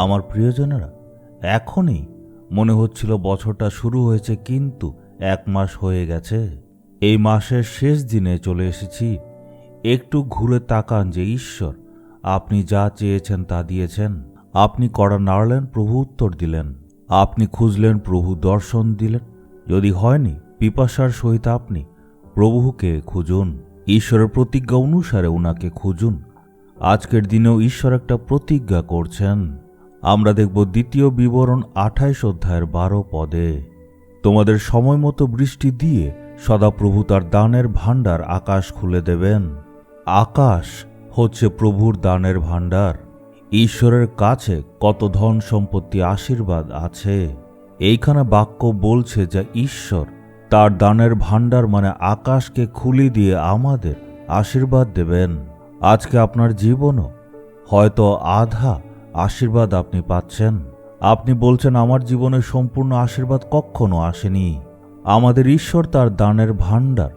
আমার প্রিয়জনেরা, এখনই মনে হচ্ছিল বছরটা শুরু হয়েছে কিন্তু এক মাস হয়ে গেছে। এই মাসের শেষ দিনে চলে এসেছি। একটু ঘুরে তাকান যে ঈশ্বর, আপনি যা চেয়েছেন তা দিয়েছেন। আপনি কড়া নাড়লেন, প্রভু উত্তর দিলেন। আপনি খুঁজলেন, প্রভু দর্শন দিলেন। যদি হয়নি, পিপাসার সহিত আপনি প্রভুকে খুঁজুন। ঈশ্বরের প্রতিজ্ঞা অনুসারে উনাকে খুঁজুন। আজকের দিনেও ঈশ্বর একটা প্রতিজ্ঞা করছেন। আমরা দেখব দ্বিতীয় বিবরণ আঠাইশ অধ্যায়ের বারো পদে। তোমাদের সময় মতো বৃষ্টি দিয়ে সদাপ্রভু তার দানের ভাণ্ডার আকাশ খুলে দেবেন। আকাশ হচ্ছে প্রভুর দানের ভাণ্ডার। ঈশ্বরের কাছে কত ধন সম্পত্তি আশীর্বাদ আছে। এইখানে বাক্য বলছে যে ঈশ্বর তার দানের ভাণ্ডার মানে আকাশকে খুলি দিয়ে আমাদের আশীর্বাদ দেবেন। আজকে আপনার জীবনও হয়তো আধা আশীর্বাদ আপনি পাচ্ছেন। আপনি বলছেন, আমার জীবনে সম্পূর্ণ আশীর্বাদ কখনো আসেনি। আমাদের ঈশ্বর তার দানের ভাণ্ডার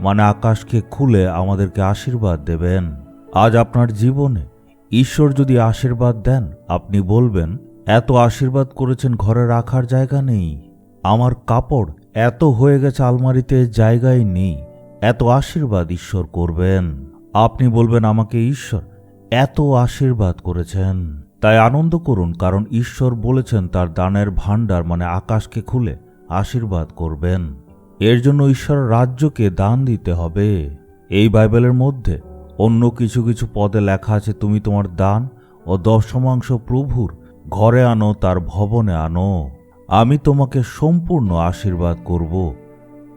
মানে আকাশকে খুলে আমাদেরকে আশীর্বাদ দেবেন। আজ আপনার জীবনে ঈশ্বর যদি আশীর্বাদ দেন, আপনি বলবেন, এত আশীর্বাদ করেছেন, ঘরে রাখার জায়গা নেই। আমার কাপড় এত হয়ে গেছে, আলমারিতে জায়গায় নেই। এত আশীর্বাদ ঈশ্বর করবেন। আপনি বলবেন, আমাকে ঈশ্বর এত আশীর্বাদ করেছেন। তাই আনন্দ করুন, কারণ ঈশ্বর বলেছেন তার দানের ভাণ্ডার মানে আকাশকে খুলে আশীর্বাদ করবেন। এর জন্য ঈশ্বর রাজ্যকে দান দিতে হবে। এই বাইবেলের মধ্যে অন্য কিছু কিছু পদে লেখা আছে, তুমি তোমার দান ও দশমাংশ প্রভুর ঘরে আনো, তার ভবনে আনো। আমি তোমাকে সম্পূর্ণ আশীর্বাদ করব।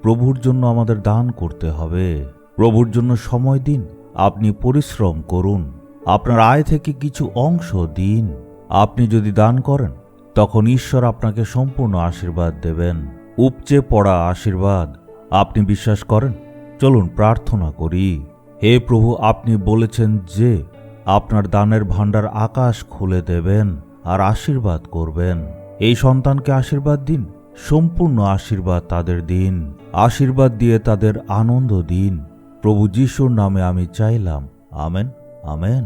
প্রভুর জন্য আমাদের দান করতে হবে। প্রভুর জন্য সময় দিন, আপনি পরিশ্রম করুন। আপনার আয় থেকে কিছু অংশ দিন। আপনি যদি দান করেন, তখন ঈশ্বর আপনাকে সম্পূর্ণ আশীর্বাদ দেবেন। উপচে পড়া আশীর্বাদ। আপনি বিশ্বাস করেন? চলুন প্রার্থনা করি। হে প্রভু, আপনি বলেছেন যে, আপনার দানের ভাণ্ডার আকাশ খুলে দেবেন আর আশীর্বাদ করবেন। এই সন্তানকে আশীর্বাদ দিন, সম্পূর্ণ আশীর্বাদ তাদের দিন। আশীর্বাদ দিয়ে তাদের আনন্দ দিন। প্রভু যিশুর নামে আমি চাইলাম। Amen amen.